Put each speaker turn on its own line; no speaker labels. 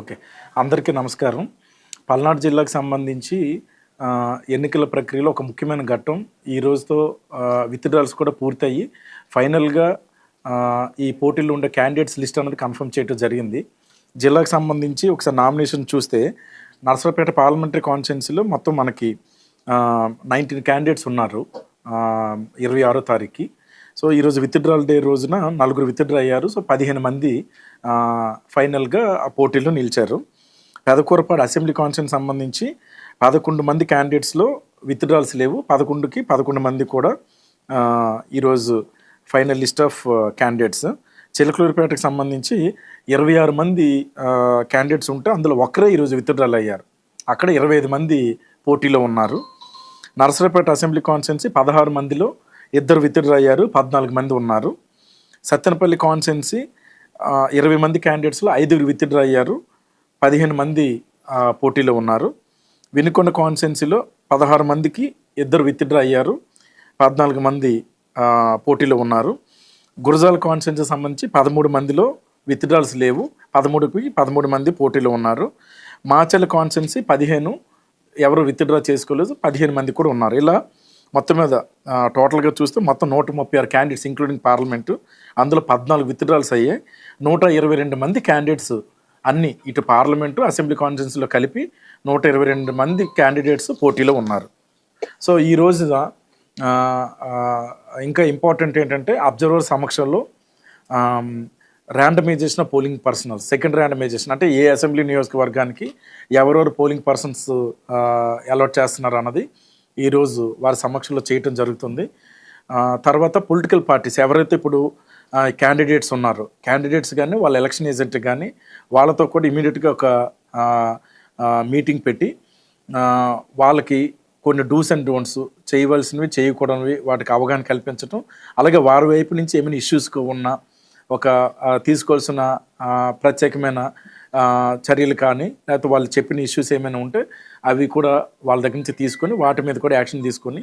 Okay. అందరికీ నమస్కారం. పల్నాడు జిల్లాకు సంబంధించి ఎన్నికల ప్రక్రియలో ఒక ముఖ్యమైన ఘట్టం. ఈ రోజుతో విత్డ్రాల్స్ కూడా పూర్తయ్యి ఫైనల్గా ఈ పోటీలో ఉండే క్యాండిడేట్స్ లిస్ట్ అనేది కన్ఫర్మ్ చేయడం జరిగింది. జిల్లాకు సంబంధించి ఒకసారి నామినేషన్ చూస్తే నర్సరాపేట పార్లమెంటరీ కాన్స్టిట్యున్సీలో మొత్తం మనకి నైన్టీన్ క్యాండిడేట్స్ ఉన్నారు ఇరవై ఆరో తారీఖుకి. సో ఈరోజు విత్డ్రాల్ డే రోజున నలుగురు విత్డ్రా అయ్యారు. సో పదిహేను మంది ఫైనల్గా ఆ పోటీలో నిలిచారు. పెదకూరపాడు అసెంబ్లీ కాన్స్టిట్యూన్ సంబంధించి పదకొండు మంది క్యాండిడేట్స్లో విత్డ్రాల్స్ లేవు. పదకొండుకి పదకొండు మంది కూడా ఈరోజు ఫైనల్ లిస్ట్ ఆఫ్ క్యాండిడేట్స్. చిలకలూరిపేటకు సంబంధించి ఇరవై ఆరు మంది క్యాండిడేట్స్ ఉంటే అందులో ఒక్కరే ఈరోజు విత్డ్రాల్ అయ్యారు. అక్కడ ఇరవై ఐదు మంది పోటీలో ఉన్నారు. నరసరాపేట అసెంబ్లీ కాన్స్టిట్యున్సీ పదహారు మందిలో ఇద్దరు విత్డ్రయ్యారు పద్నాలుగు మంది ఉన్నారు. సత్తెనపల్లి కాన్సెన్సీ ఇరవై మంది క్యాండిడేట్స్లో ఐదుగురు విత్డ్రా అయ్యారు పదిహేను మంది పోటీలో ఉన్నారు. వినుకొండ కాన్సెన్సీలో పదహారు మందికి ఇద్దరు విత్డ్రా అయ్యారు పద్నాలుగు మంది పోటీలో ఉన్నారు. గురజాల కాన్సెన్సీ సంబంధించి పదమూడు మందిలో విత్డ్రాల్స్ లేవు పదమూడుకి పదమూడు మంది పోటీలో ఉన్నారు. మాచల్ కాన్సెన్సీ పదిహేను ఎవరు విత్డ్రా చేసుకోలేదు పదిహేను మంది కూడా ఉన్నారు. ఇలా మొత్తం మీద టోటల్గా చూస్తే మొత్తం నూట ముప్పై ఆరు క్యాండిడేట్స్ ఇంక్లూడింగ్ పార్లమెంటు అందులో పద్నాలుగు విత్డ్రాల్స్ అయ్యాయి. నూట ఇరవై రెండు మంది క్యాండిడేట్స్ అన్ని ఇటు పార్లమెంటు అసెంబ్లీ కాన్ఫరెన్స్లో కలిపి నూట ఇరవై రెండు మంది క్యాండిడేట్స్ పోటీలో ఉన్నారు. సో ఈ రోజున ఇంకా ఇంపార్టెంట్ ఏంటంటే అబ్జర్వర్ సమక్షంలో randomization polling personnel second randomization అంటే ఏ అసెంబ్లీ నియోజకవర్గానికి ఎవరెవరు పోలింగ్ పర్సన్స్ అలాట్ చేస్తున్నారు అన్నది ఈరోజు వారి సమక్షంలో చేయటం జరుగుతుంది. తర్వాత పొలిటికల్ పార్టీస్ ఎవరైతే ఇప్పుడు క్యాండిడేట్స్ ఉన్నారో క్యాండిడేట్స్ కానీ వాళ్ళ ఎలక్షన్ ఏజెంట్ కానీ వాళ్ళతో కూడా ఇమీడియట్గా ఒక మీటింగ్ పెట్టి వాళ్ళకి కొన్ని డూస్ అండ్ డోంట్స్ చేయవలసినవి చేయకూడనివి వాటికి అవగాహన కల్పించడం అలాగే వారి వైపు నుంచి ఏమైనా ఇష్యూస్కి ఉన్న ఒక తీసుకోవాల్సిన ప్రత్యేకమైన చర్యలు కానీ లేకపోతే వాళ్ళు చెప్పిన ఇష్యూస్ ఏమైనా ఉంటే అవి కూడా వాళ్ళ దగ్గర నుంచి తీసుకొని వాటి మీద కూడా యాక్షన్ తీసుకొని